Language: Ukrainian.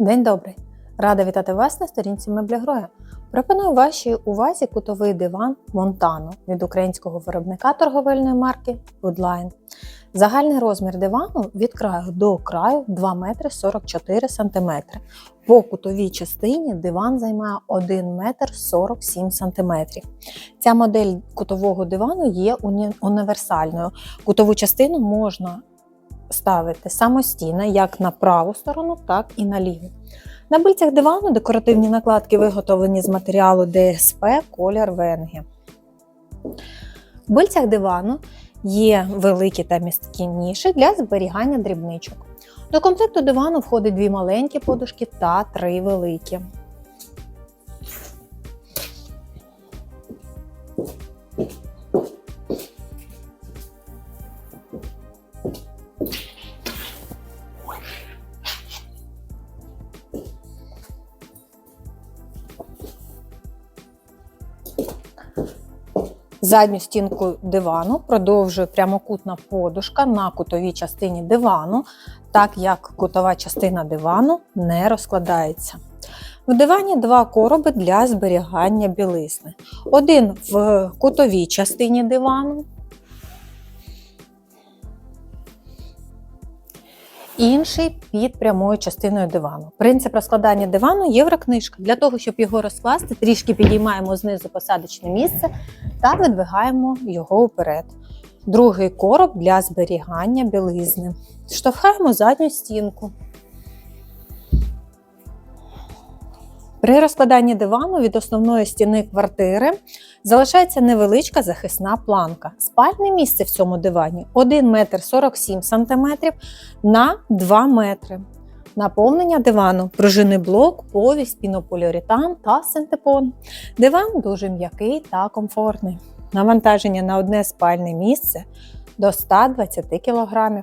День добрий! Рада вітати вас на сторінці Мебля Гроя. Пропоную вашій увазі кутовий диван Монтано від українського виробника торговельної марки Woodline. Загальний розмір дивану від краю до краю 2 метри 44 см. По кутовій частині диван займає 1 метр 47 см. Ця модель кутового дивану є універсальною. Кутову частину можна ставити самостійно як на праву сторону, так і на ліву. На бильцях дивану декоративні накладки виготовлені з матеріалу ДСП колір Венге. В бильцях дивану є великі та місткі ніші для зберігання дрібничок. До комплекту дивану входить дві маленькі подушки та три великі. Задню стінку дивану продовжує прямокутна подушка на кутовій частині дивану, так як кутова частина дивану не розкладається. В дивані два короби для зберігання білизни. Один в кутовій частині дивану, інший під прямою частиною дивану. Принцип розкладання дивану єврокнижка. Для того, щоб його розкласти, трішки підіймаємо знизу посадочне місце та видвигаємо його вперед. Другий короб для зберігання білизни. Штовхаємо задню стінку. При розкладанні дивану від основної стіни квартири залишається невеличка захисна планка. Спальне місце в цьому дивані 1 метр 47 см на 2 метри. Наповнення дивану, пружинний блок, повість, пінополіуретан та синтепон. Диван дуже м'який та комфортний. Навантаження на одне спальне місце до 120 кг.